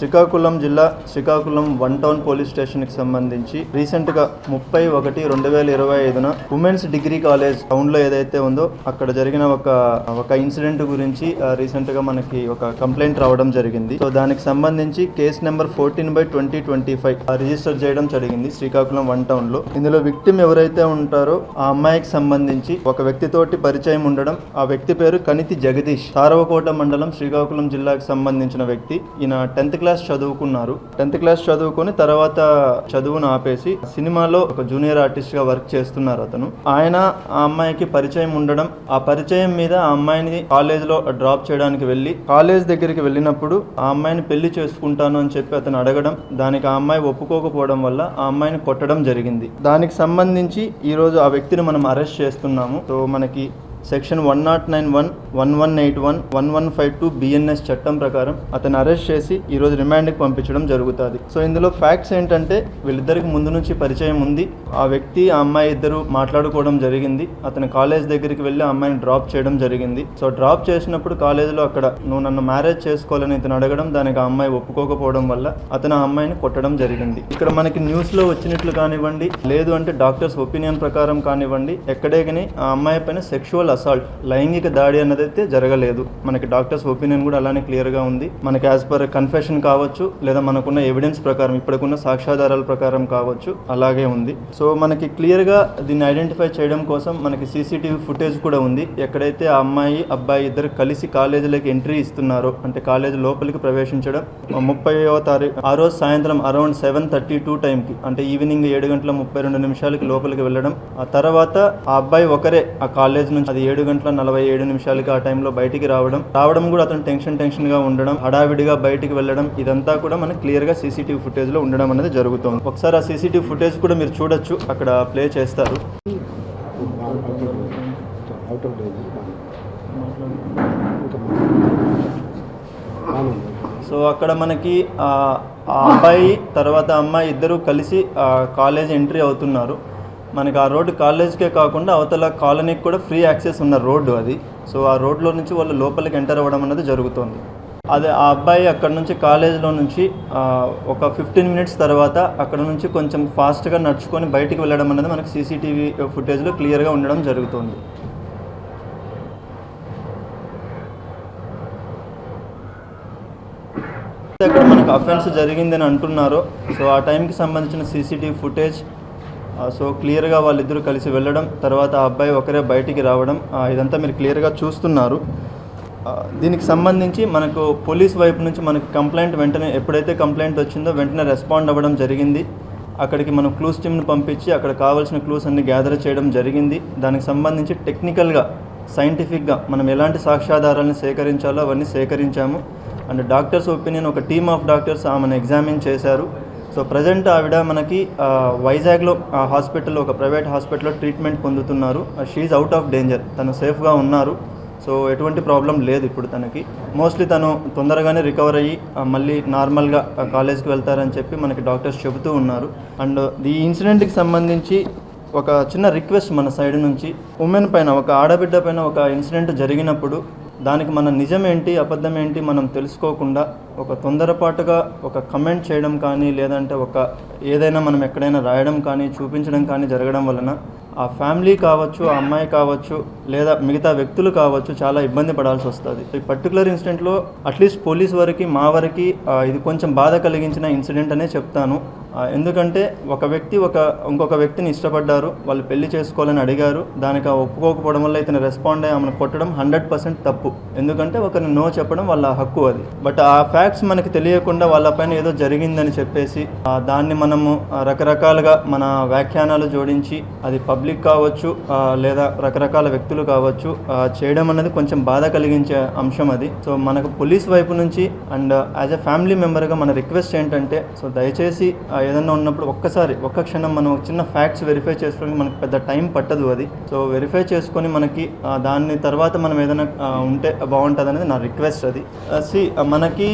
శ్రీకాకుళం జిల్లా Srikakulam one town police స్టేషన్కి సంబంధించి రీసెంట్గా ముప్పై ఒకటి రెండు వేల ఇరవై ఐదున ఉమెన్స్ డిగ్రీ కాలేజ్ టౌన్లో ఏదైతే ఉందో అక్కడ జరిగిన ఒక ఒక ఇన్సిడెంట్ గురించి రీసెంట్గా మనకి ఒక కంప్లైంట్ రావడం జరిగింది. సో దానికి సంబంధించి case number fourteen by twenty twenty five register చేయడం జరిగింది శ్రీకాకుళం వన్ టౌన్లో ఇందులో విక్టిమ్ ఎవరైతే ఉంటారో ఆ అమ్మాయికి సంబంధించి ఒక వ్యక్తితోటి పరిచయం ఉండడం ఆ వ్యక్తి పేరు కనితి జగదీష్. సారవకోట మండలం శ్రీకాకుళం జిల్లాకు సంబంధించిన వ్యక్తి. ఈయన టెన్త్ క్లాస్ చదువుకున్నారు. టెన్త్ క్లాస్ చదువుకొని తర్వాత చదువును ఆపేసి సినిమాలో ఒక జూనియర్ ఆర్టిస్ట్గా వర్క్ చేస్తున్నారు అతను. ఆయన ఆ అమ్మాయికి పరిచయం ఉండడం ఆ పరిచయం మీద ఆ అమ్మాయిని కాలేజ్లో డ్రాప్ చేయడానికి వెళ్ళి కాలేజ్ దగ్గరికి వెళ్ళినప్పుడు ఆ అమ్మాయిని పెళ్ళి చేసుకుంటాను అని చెప్పి అతను అడగడం దానికి ఆ అమ్మాయి ఒప్పుకోకపోవడం వల్ల ఆ అమ్మాయిని కొట్టడం జరిగింది. దానికి సంబంధించి ఈ రోజు ఆ వ్యక్తిని మనం అరెస్ట్ చేస్తున్నాము. సో మనకి section one not nine one one one eight one one one five two BNS చట్టం ప్రకారం అతను అరెస్ట్ చేసి ఈరోజు రిమాండ్కి పంపించడం జరుగుతుంది. సో ఇందులో ఫ్యాక్ట్స్ ఏంటంటే వీళ్ళిద్దరికి ముందు నుంచి పరిచయం ఉంది. ఆ వ్యక్తి ఆ అమ్మాయి ఇద్దరు మాట్లాడుకోవడం జరిగింది. అతను కాలేజ్ దగ్గరికి వెళ్ళి ఆ అమ్మాయిని డ్రాప్ చేయడం జరిగింది. సో డ్రాప్ చేసినప్పుడు కాలేజీలో అక్కడ నువ్వు నన్ను మ్యారేజ్ చేసుకోవాలని ఇతను అడగడం దానికి ఆ అమ్మాయి ఒప్పుకోకపోవడం వల్ల అతను ఆ అమ్మాయిని కొట్టడం జరిగింది. ఇక్కడ మనకి న్యూస్లో వచ్చినట్లు కానివ్వండి లేదు అంటే డాక్టర్స్ ఒపీనియన్ ప్రకారం కానివ్వండి ఎక్కడే కానీ ఆ అమ్మాయి పైన సెక్షువల్ అసాల్ట్. లైంగిక దాడి అన్నదైతే జరగలేదు. మనకి డాక్టర్స్ ఒపీనియన్ కూడా అలానే క్లియర్గా ఉంది. మనకి యాజ్ పర్ కన్ఫెషన్ కావచ్చు లేదా మనకున్న ఎవిడెన్స్ ప్రకారం ఇప్పటికున్న సాక్ష్యాధారాల ప్రకారం కావచ్చు అలాగే ఉంది. సో మనకి క్లియర్గా దీన్ని ఐడెంటిఫై చేయడం కోసం మనకి సీసీటీవీ ఫుటేజ్ కూడా ఉంది. ఎక్కడైతే ఆ అమ్మాయి అబ్బాయి ఇద్దరు కలిసి కాలేజీలోకి ఎంట్రీ ఇస్తున్నారో అంటే కాలేజీ లోపలికి ప్రవేశించడం ముప్పైవ తారీఖు ఆ రోజు సాయంత్రం అరౌండ్ సెవెన్ థర్టీ టూ టైంకి అంటే ఈవినింగ్ ఏడు గంటల ముప్పై రెండు నిమిషాలకి లోపలికి వెళ్ళడం ఆ తర్వాత ఆ అబ్బాయి ఒకరే ఆ కాలేజ్ నుంచి అది ఏడు గంటల నలభై ఏడు నిమిషాలకి ఆ టైంలో బయటికి రావడం రావడం కూడా అతను టెన్షన్ టెన్షన్గా ఉండడం హడావిడిగా బయటికి వెళ్ళడం ఇదంతా కూడా మనకి క్లియర్గా సీసీటీవీ ఫుటేజ్లో ఉండడం అనేది జరుగుతుంది. ఒకసారి ఆ సీసీటీవీ ఫుటేజ్ కూడా మీరు చూడొచ్చు అక్కడ ప్లే చేస్తారు. సో అక్కడ మనకి ఆ అబ్బాయి తర్వాత అమ్మాయి ఇద్దరు కలిసి కాలేజ్ ఎంట్రీ అవుతున్నారు. మనకి ఆ రోడ్డు కాలేజ్కే కాకుండా అవతల కాలనీకి కూడా ఫ్రీ యాక్సెస్ ఉన్న రోడ్డు అది. సో ఆ రోడ్లో నుంచి వాళ్ళు లోపలికి ఎంటర్ అవ్వడం అనేది జరుగుతుంది. అదే ఆ అబ్బాయి అక్కడ నుంచి కాలేజ్లో నుంచి ఒక ఫిఫ్టీన్ మినిట్స్ తర్వాత అక్కడ నుంచి కొంచెం ఫాస్ట్గా నడుచుకొని బయటికి వెళ్ళడం అనేది మనకి సీసీటీవీ ఫుటేజ్లో క్లియర్గా ఉండడం జరుగుతుంది. అక్కడ మనకు అఫెన్స్ జరిగిందని అంటున్నారు సో ఆ టైంకి సంబంధించిన సీసీటీవీ ఫుటేజ్ సో క్లియర్గా వాళ్ళిద్దరూ కలిసి వెళ్ళడం తర్వాత ఆ అబ్బాయి ఒకరే బయటికి రావడం ఇదంతా మీరు క్లియర్గా చూస్తున్నారు. దీనికి సంబంధించి మనకు పోలీస్ వైపు నుంచి మనకు కంప్లైంట్ వెంటనే ఎప్పుడైతే కంప్లైంట్ వచ్చిందో వెంటనే రెస్పాండ్ అవ్వడం జరిగింది. అక్కడికి మనం క్లూస్ టీమ్ని పంపించి అక్కడ కావాల్సిన క్లూస్ అన్ని గ్యాదర్ చేయడం జరిగింది. దానికి సంబంధించి టెక్నికల్గా సైంటిఫిక్గా మనం ఎలాంటి సాక్ష్యాధారాలను సేకరించాలో అవన్నీ సేకరించాము. అండ్ డాక్టర్స్ ఒపీనియన్ ఒక టీమ్ ఆఫ్ డాక్టర్స్ ఆమెను ఎగ్జామిన్ చేశారు. సో ప్రజెంట్ ఆవిడ మనకి వైజాగ్లో హాస్పిటల్లో ఒక ప్రైవేట్ హాస్పిటల్లో ట్రీట్మెంట్ పొందుతున్నారు. షీఈ్ అవుట్ ఆఫ్ డేంజర్ తను సేఫ్గా ఉన్నారు. సో ఎటువంటి ప్రాబ్లం లేదు ఇప్పుడు తనకి. మోస్ట్లీ తను తొందరగానే రికవర్ అయ్యి మళ్ళీ నార్మల్గా కాలేజ్కి వెళ్తారని చెప్పి మనకి డాక్టర్స్ చెబుతూ ఉన్నారు. అండ్ ఈ ఇన్సిడెంట్కి సంబంధించి ఒక చిన్న రిక్వెస్ట్ మన సైడ్ నుంచి. ఉమెన్ పైన ఒక ఆడబిడ్డ పైన ఒక ఇన్సిడెంట్ జరిగినప్పుడు దానికి మన నిజం ఏంటి అబద్ధం ఏంటి మనం తెలుసుకోకుండా ఒక తొందరపాటుగా ఒక కమెంట్ చేయడం కానీ లేదంటే ఒక ఏదైనా మనం ఎక్కడైనా రాయడం కానీ చూపించడం కానీ జరగడం వలన ఆ ఫ్యామిలీ కావచ్చు ఆ అమ్మాయి కావచ్చు లేదా మిగతా వ్యక్తులు కావచ్చు చాలా ఇబ్బంది పడాల్సి వస్తుంది. ఈ పర్టికులర్ ఇన్సిడెంట్లో అట్లీస్ట్ పోలీస్ వరకు మా వరకు ఇది కొంచెం బాధ కలిగించిన ఇన్సిడెంట్ అనే చెప్తాను. ఎందుకంటే ఒక వ్యక్తి ఒక ఇంకొక వ్యక్తిని ఇష్టపడ్డారు వాళ్ళు పెళ్ళి చేసుకోవాలని అడిగారు దానికి ఆ ఒప్పుకోకపోవడం వల్ల ఇతను రెస్పాండ్ అయ్యి ఆమెను కొట్టడం హండ్రెడ్ పర్సెంట్ తప్పు. ఎందుకంటే ఒకరిని నో చెప్పడం వాళ్ళ హక్కు అది. బట్ ఆ ఫ్యాక్ట్స్ మనకి తెలియకుండా వాళ్ళపైన ఏదో జరిగిందని చెప్పేసి దాన్ని మనము రకరకాలుగా మన వ్యాఖ్యానాలు జోడించి అది పబ్లిక్ కావచ్చు లేదా రకరకాల వ్యక్తులు కావచ్చు చేయడం అనేది కొంచెం బాధ కలిగించే అంశం అది. సో మనకు పోలీస్ వైపు నుంచి అండ్ యాజ్ అ ఫ్యామిలీ మెంబర్గా మన రిక్వెస్ట్ ఏంటంటే సో దయచేసి ఏదైనా ఉన్నప్పుడు ఒక్కసారి ఒక్క క్షణం మనం చిన్న ఫ్యాక్ట్స్ వెరిఫై చేసుకోవడానికి మనకి పెద్ద టైం పట్టదు అది. సో వెరిఫై చేసుకొని మనకి దాని తర్వాత మనం ఏదైనా ఉంటే బాగుంటుంది అనేది నా రిక్వెస్ట్ అది. సి మనకి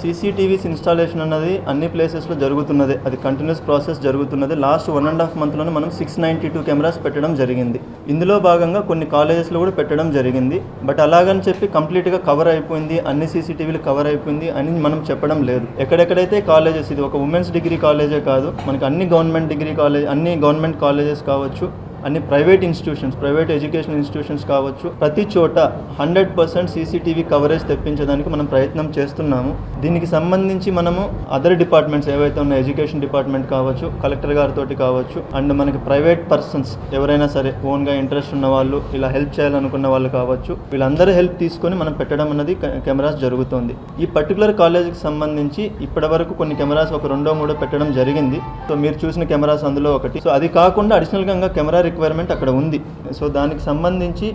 సీసీటీవీస్ ఇన్స్టాలేషన్ అనేది అన్ని ప్లేసెస్లో జరుగుతున్నది. అది కంటిన్యూస్ ప్రాసెస్ జరుగుతున్నది. లాస్ట్ వన్ అండ్ హాఫ్ మంత్లోనే మనం సిక్స్ నైంటీ టూ కెమెరాస్ పెట్టడం జరిగింది. ఇందులో భాగంగా కొన్ని కాలేజెస్లో కూడా పెట్టడం జరిగింది. బట్ అలాగని చెప్పి కంప్లీట్గా కవర్ అయిపోయింది. అన్ని సీసీటీవీలు కవర్ అయిపోయింది అని మనం చెప్పడం లేదు. ఎక్కడెక్కడైతే కాలేజెస్ ఇది ఒక ఉమెన్స్ డిగ్రీ కాలేజే కాదు. మనకి అన్ని గవర్నమెంట్ డిగ్రీ కాలేజ్ అన్ని గవర్నమెంట్ కాలేజెస్ కావచ్చు. అన్ని private institutions private education institutions కావచ్చు ప్రతి చోట హండ్రెడ్ పర్సెంట్ సీసీటీవీ కవరేజ్ తెప్పించడానికి మనం ప్రయత్నం చేస్తున్నాము. దీనికి సంబంధించి మనము అదర్ డిపార్ట్మెంట్స్ ఏవైతే ఉన్నాయో ఎడ్యుకేషన్ డిపార్ట్మెంట్ కావచ్చు కలెక్టర్ గారితో కావచ్చు అండ్ మనకి ప్రైవేట్ పర్సన్స్ ఎవరైనా సరే ఓన్గా ఇంట్రెస్ట్ ఉన్న వాళ్ళు ఇలా హెల్ప్ చేయాలనుకున్న వాళ్ళు కావచ్చు వీళ్ళందరూ హెల్ప్ తీసుకొని మనం పెట్టడం అన్నది కెమెరాస్ జరుగుతుంది. ఈ పర్టికులర్ కాలేజీకి సంబంధించి ఇప్పటివరకు కొన్ని కెమెరాస్ ఒక రెండో మూడో పెట్టడం జరిగింది. సో మీరు చూసిన కెమెరాస్ అందులో ఒకటి. సో అది కాకుండా అడిషనల్గా ఇంకా కెమెరా రిక్వైర్మెంట్ అక్కడ ఉంది. సో దానికి సంబంధించి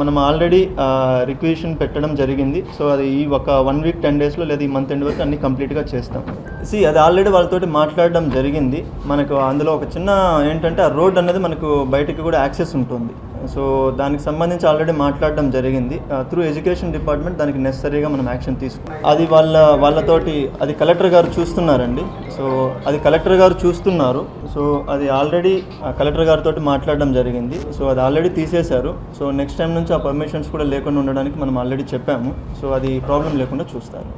మనం ఆల్రెడీ రిక్వెషన్ పెట్టడం జరిగింది. సో అది ఈ ఒక వన్ వీక్ టెన్ డేస్లో లేదా ఈ మంత్ ఎండ్ వరకు అన్ని కంప్లీట్గా చేస్తాం. సి అది ఆల్రెడీ వాళ్ళతోటి మాట్లాడడం జరిగింది. మనకు అందులో ఒక చిన్న ఏంటంటే ఆ రోడ్ అనేది మనకు బయటికి కూడా యాక్సెస్ ఉంటుంది. సో దానికి సంబంధించి ఆల్రెడీ మాట్లాడడం జరిగింది. త్రూ ఎడ్యుకేషన్ డిపార్ట్మెంట్ దానికి నెసరీగా మనం యాక్షన్ తీసుకున్నాం. అది వాళ్ళ వాళ్ళతోటి అది కలెక్టర్ గారు చూస్తున్నారండి. సో అది కలెక్టర్ గారు చూస్తున్నారు. సో అది ఆల్రెడీ కలెక్టర్ గారితో మాట్లాడడం జరిగింది. సో అది ఆల్రెడీ తీసేశారు. సో నెక్స్ట్ టైం నుంచి ఆ పర్మిషన్స్ కూడా లేకుండా ఉండడానికి మనం ఆల్రెడీ చెప్పాము. సో అది ప్రాబ్లం లేకుండా చూస్తారు.